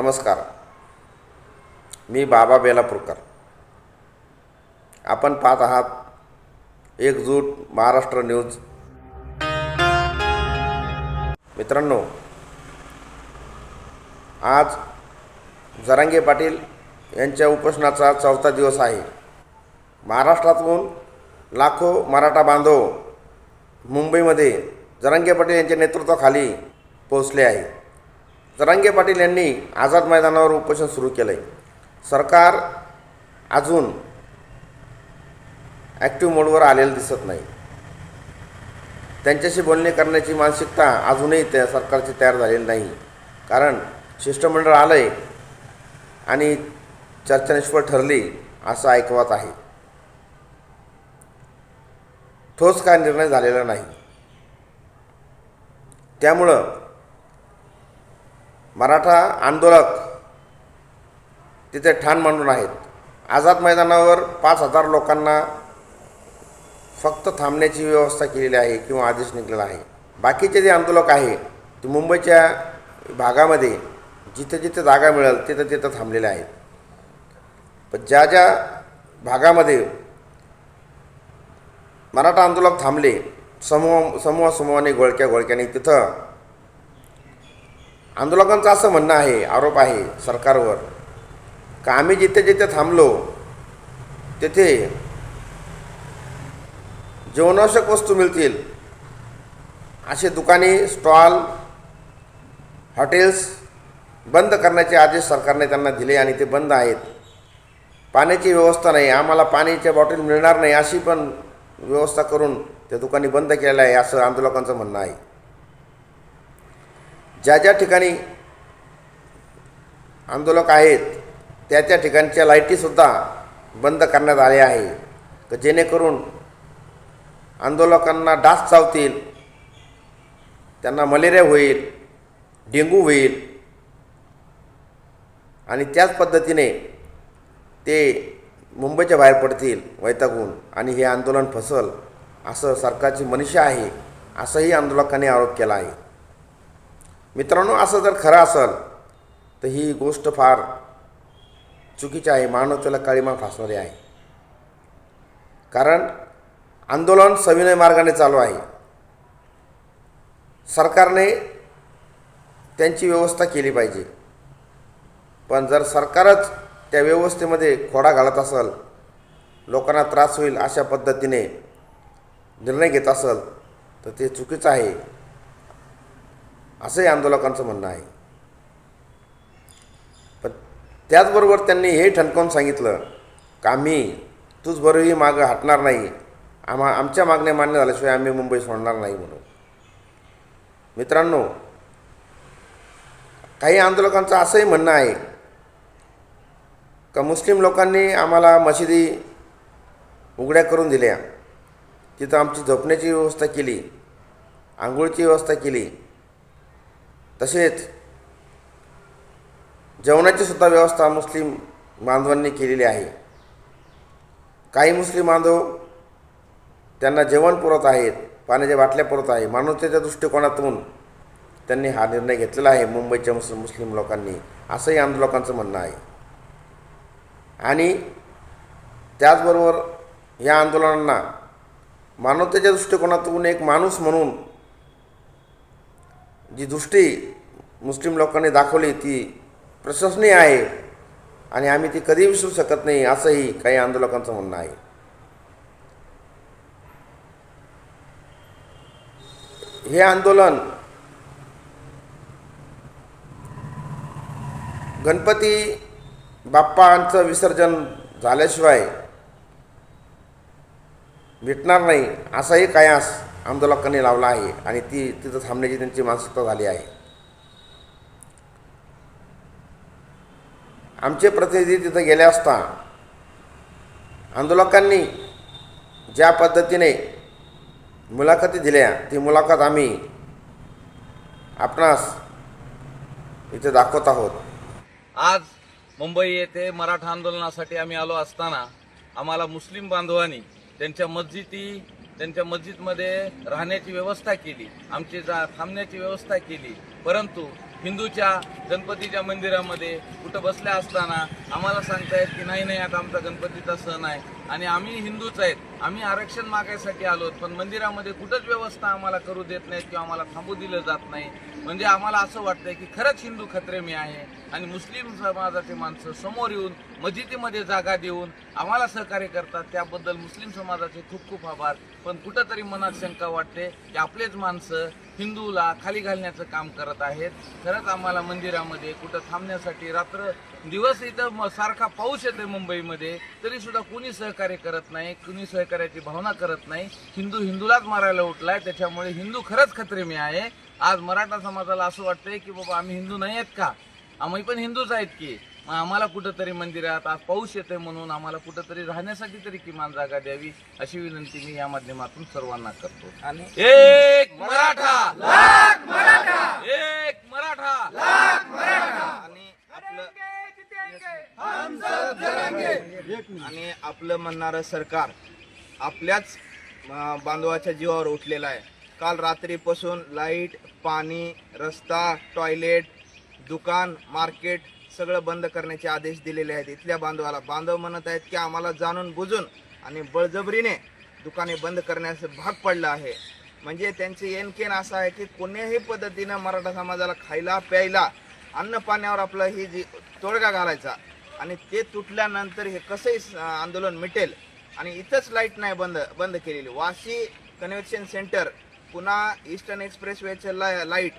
नमस्कार. मी बाबा बेलापूरकर. आपण पाहत आहात एकजूट महाराष्ट्र न्यूज. मित्रांनो आज जरांगे पाटील यांच्या उपोषणाचा चौथा दिवस आहे. महाराष्ट्रातून लाखो मराठा बांधव मुंबईमध्ये जरांगे पाटील यांच्या नेतृत्वाखाली पोहोचले आहे जरांगे पाटील यांनी आझाद मैदानावर उपोषण सुरू केलं आहे सरकार अजून ॲक्टिव्ह मोडवर आलेलं दिसत नाही. त्यांच्याशी बोलणी करण्याची मानसिकता अजूनही त्या सरकारची तयार झालेली नाही. कारण शिष्टमंडळ आलं आहे आणि चर्चा निष्फळ ठरली असं ऐकवत आहे. ठोस काय निर्णय झालेला नाही. त्यामुळं मराठा आंदोलक तिथे ठाण मांडून आहेत. आझाद मैदानावर पाच हजार लोकांना फक्त थांबण्याची व्यवस्था केलेली आहे किंवा आदेश निघालेला आहे. बाकीचे जे आंदोलक आहे ते मुंबईच्या भागामध्ये जिथे जिथे जागा मिळेल तिथं तिथं थांबलेले आहेत. पण ज्या ज्या भागामध्ये मराठा आंदोलक थांबले समूह समूह समूहाने गोळक्या गोळक्याने तिथं आंदोलकांचं असं म्हणणं आहे आरोप आहे सरकारवर का आम्ही जिथे जिथे थांबलो तेथे जीवनावश्यक वस्तू मिळतील. असे दुकाने स्टॉल हॉटेल्स बंद करण्याचे आदेश सरकारने त्यांना दिले आणि ते बंद आहेत. पाण्याची व्यवस्था नाही आम्हाला पाण्याच्या बॉटल मिळणार नाही अशी पण व्यवस्था करून त्या दुकानी बंद केलेलं आहे असं आंदोलकांचं म्हणणं आहे. ज्या ज्या ठिकाणी आंदोलक आहेत त्या त्या ठिकाणच्या लाईटीसुद्धा बंद करण्यात आल्या आहे. जेणेकरून आंदोलकांना डास चावतील त्यांना मलेरिया होईल डेंगू होईल आणि त्याच पद्धतीने ते मुंबईच्या बाहेर पडतील वैतागून आणि हे आंदोलन फसल असं सरकारची मनीषा आहे असंही आंदोलकांनी आरोप केला आहे. मित्रांनो असं जर खरं असेल तर ही गोष्ट फार चुकीची आहे. मानवतेला काळीमा फासणारी आहे. कारण आंदोलन सविनय मार्गाने चालू आहे. सरकारने त्यांची व्यवस्था केली पाहिजे. पण जर सरकारच त्या व्यवस्थेमध्ये खोडा घालत असेल लोकांना त्रास होईल अशा पद्धतीने निर्णय घेत असेल तर ते चुकीचं आहे. असंही आंदोलकांचं म्हणणं आहे. पण त्याचबरोबर त्यांनी हे ठणकावून सांगितलं का आम्ही तूच बरोबरही मागं हटणार नाही. आम्हा आमच्या मागण्या मान्य झाल्याशिवाय आम्ही मुंबई सोडणार नाही म्हणून. मित्रांनो काही आंदोलकांचं असंही म्हणणं आहे का मुस्लिम लोकांनी आम्हाला मशिदी उघड्या करून दिल्या. तिथं आमची झोपण्याची व्यवस्था केली आंघोळीची व्यवस्था केली. तसेच जेवणाची सुद्धा व्यवस्था मुस्लिम बांधवांनी केलेली आहे. काही मुस्लिम बांधव त्यांना जेवण पुरत आहेत पाण्याच्या बाटल्या पुरत आहे मानवतेच्या दृष्टिकोनातून त्यांनी हा निर्णय घेतलेला आहे मुंबईच्या मुस मुस्लिम लोकांनी. असंही आंदोलकांचं म्हणणं आहे. आणि त्याचबरोबर या आंदोलनांना मानवतेच्या दृष्टिकोनातून एक माणूस म्हणून जी दृष्टी मुस्लिम लोकांनी दाखवली ती प्रशंसनीय आहे आणि आम्ही ती कधी विसरू शकत नाही असंही काही आंदोलकांचं म्हणणं आहे. हे आंदोलन गणपती बाप्पांचं विसर्जन झाल्याशिवाय भेटणार नाही असाही कायास आंदोलकांनी लावला आहे आणि ती तिथं थांबण्याची त्यांची मानसिकता झाली आहे. आमचे प्रतिनिधी तिथं गेले असता आंदोलकांनी ज्या पद्धतीने मुलाखती दिल्या ती मुलाखत आम्ही आपणास इथे दाखवत आहोत. आज मुंबई येथे मराठा आंदोलनासाठी आम्ही आलो असताना आम्हाला मुस्लिम बांधवांनी त्यांच्या मस्जिदी त्यांच्या मस्जिदमध्ये राहण्याची व्यवस्था केली आमची जा थांबण्याची व्यवस्था केली. परंतु हिंदूच्या गणपतीच्या मंदिरामध्ये कुठं बसल्या असताना आम्हाला सांगतायत की नाही नाही आता आमचा गणपतीचा सण आहे. आणि आम्ही हिंदूच आहेत. आम्ही आरक्षण मागायसाठी आलो पण मंदिरामध्ये कुठंच व्यवस्था आम्हाला करू देत नाहीत किंवा आम्हाला थांबू दिलं जात नाही. म्हणजे आम्हाला असं वाटतंय की खरंच हिंदू खत्रे मी आहे आणि मुस्लिम समाजाचे माणसं समोर येऊन मस्जिदीमध्ये जागा देऊन आम्हाला सहकार्य करतात त्याबद्दल मुस्लिम समाजाचे खूप खूप आभार. पण कुठंतरी मनात शंका वाटते की आपलेच माणसं हिंदूला खाली घालण्याचं काम करत आहेत. खरंच आम्हाला मंदिरामध्ये कुठं थांबण्यासाठी रात्र दिवस इथं म- सारखा पाऊस येतोय मुंबईमध्ये तरी सुद्धा कुणी सहकार्य करत नाही कुणी सहकार्याची भावना करत नाही हिंदू हिंदूलाच मारायला उठलाय त्याच्यामुळे हिंदू खरंच खत्रेमी आहे. आज मराठा समाजाला असं वाटतंय की बाबा आम्ही हिंदू नाही आहेत का? आम्ही पण हिंदूच आहेत की. मग आम्हाला कुठंतरी मंदिरात आज पाऊस येतोय म्हणून आम्हाला कुठंतरी राहण्यासाठी तरी किमान जागा द्यावी अशी विनंती मी या माध्यमातून सर्वांना करतो. आणि एक मराठा! एक मराठा! आणि आपलं आणि आपलं म्हणणारं सरकार आपल्याच बांधवाच्या जीवावर उठलेलं आहे. काल रात्रीपासून लाइट पाणी रस्ता टॉयलेट दुकान मार्केट सगळं बंद करण्याचे आदेश दिलेले आहेत. इथल्या बांधवाला बांधव म्हणत आहेत की आम्हाला जाणून बुजून आणि बळजबरीने दुकाने बंद करण्यास भाग पडलं आहे. म्हणजे त्यांचे एनकेन असं आहे की कोणत्याही पद्धतीनं मराठा समाजाला खायला प्यायला अन्न पाण्यावर आपलं ही जी तोडगा घालायचा आणि ते तुटल्यानंतर हे कसंही आंदोलन मिटेल. आणि इथंच लाइट नाही बंद बंद केलेली. वाशी कन्व्हेक्शन सेंटर पुन्हा ईस्टर्न एक्सप्रेसवेचं ला लाइट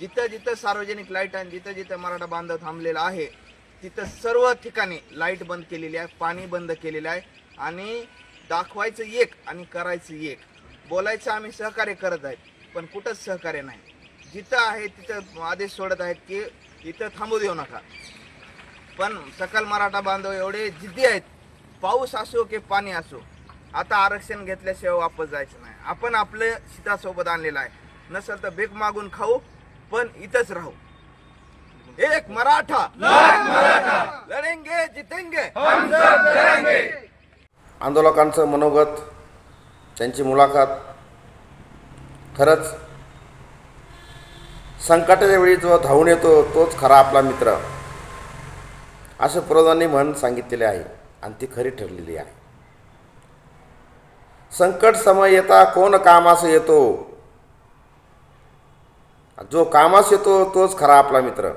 जिथं जिथं सार्वजनिक लाइट आणि जिथं जिथं मराठा बांधव थांबलेला आहे तिथं सर्व ठिकाणी लाइट बंद केलेली आहे पाणी बंद केलेलं आहे. आणि दाखवायचं एक आणि करायचं एक. बोलायचं आम्ही सहकार्य करत आहेत पण कुठंच सहकार्य नाही. जिथं आहे तिथं आदेश सोडत आहेत की इथं थांबू देऊ नका. पण सकल मराठा बांधव एवढे जिद्दी आहेत. पाऊस असो की पाणी असो आता आरक्षण घेतल्याशिवाय वापस जायचं नाही. आपण आपलं सीतासोबत आणलेलं आहे. नसेल तर भीक मागून खाऊ पण इथंच राहू. एक मराठा. लढेंगे जितेंगे. आंदोलकांचं मनोगत त्यांची मुलाखत. खरंच संकटाच्या वेळी जो धावून येतो तोच खरा आपला मित्र. असं प्रौधांनी म्हण सांगितलेले आहे आणि ती खरी ठरलेली आहे. संकट समय येता कोण कामास येतो? जो कामास येतो तोच खरा आपला मित्र.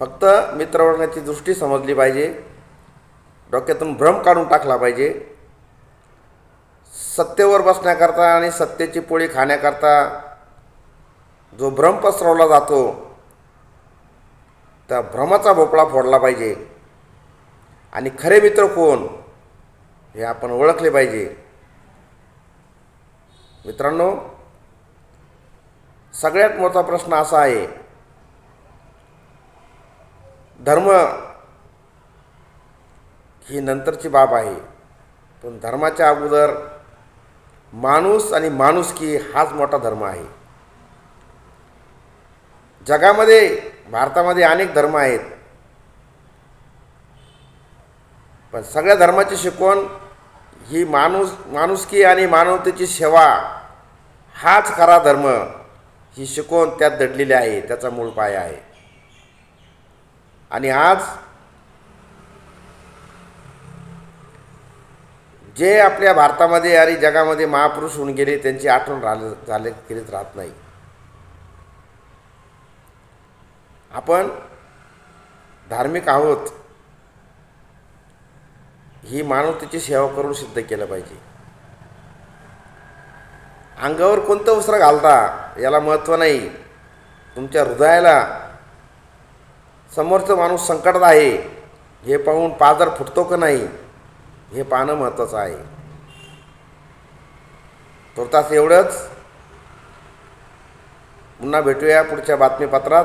फक्त मित्र ओळखण्याची दृष्टी समजली पाहिजे. डोक्यातून भ्रम काढून टाकला पाहिजे. सत्तेवर बसण्याकरता आणि सत्तेची पोळी खाण्याकरता जो भ्रम पसरवला जातो तर भ्रमाचा भोपळा फोडला पाहिजे. आणि खरे मित्र कोण? हे आपण ओळखले पाहिजे. मित्रांनो सगळ्यात मोठा प्रश्न असा आहे धर्म ही नंतरची बाब आहे. पण धर्माच्या अगोदर माणूस आणि माणुसकी हाच मोठा धर्म आहे. जगामध्ये भारतामध्ये अनेक धर्म आहेत. पण सगळ्या धर्माची शिकवण ही माणूस माणुसकी आणि मानवतेची सेवा हाच खरा धर्म. ही शिकवण त्यात दडलेली आहे त्याचा मूळ पाया आहे. आणि आज जे आपल्या भारतामध्ये आणि जगामध्ये महापुरुष होऊन गेले त्यांची आठवण राहिले झाले केलीच राहत नाही. आपण धार्मिक आहोत ही मानवतेची सेवा करून सिद्ध केलं पाहिजे. अंगावर कोणतं वस्त्र घालता याला महत्त्व नाही. तुमच्या हृदयाला समोरचं माणूस संकटात आहे हे पाहून पाजर फुटतो का नाही हे पाहणं महत्त्वाचं आहे. तुर्तास एवढंच. पुन्हा भेटूया पुढच्या बातमीपत्रात.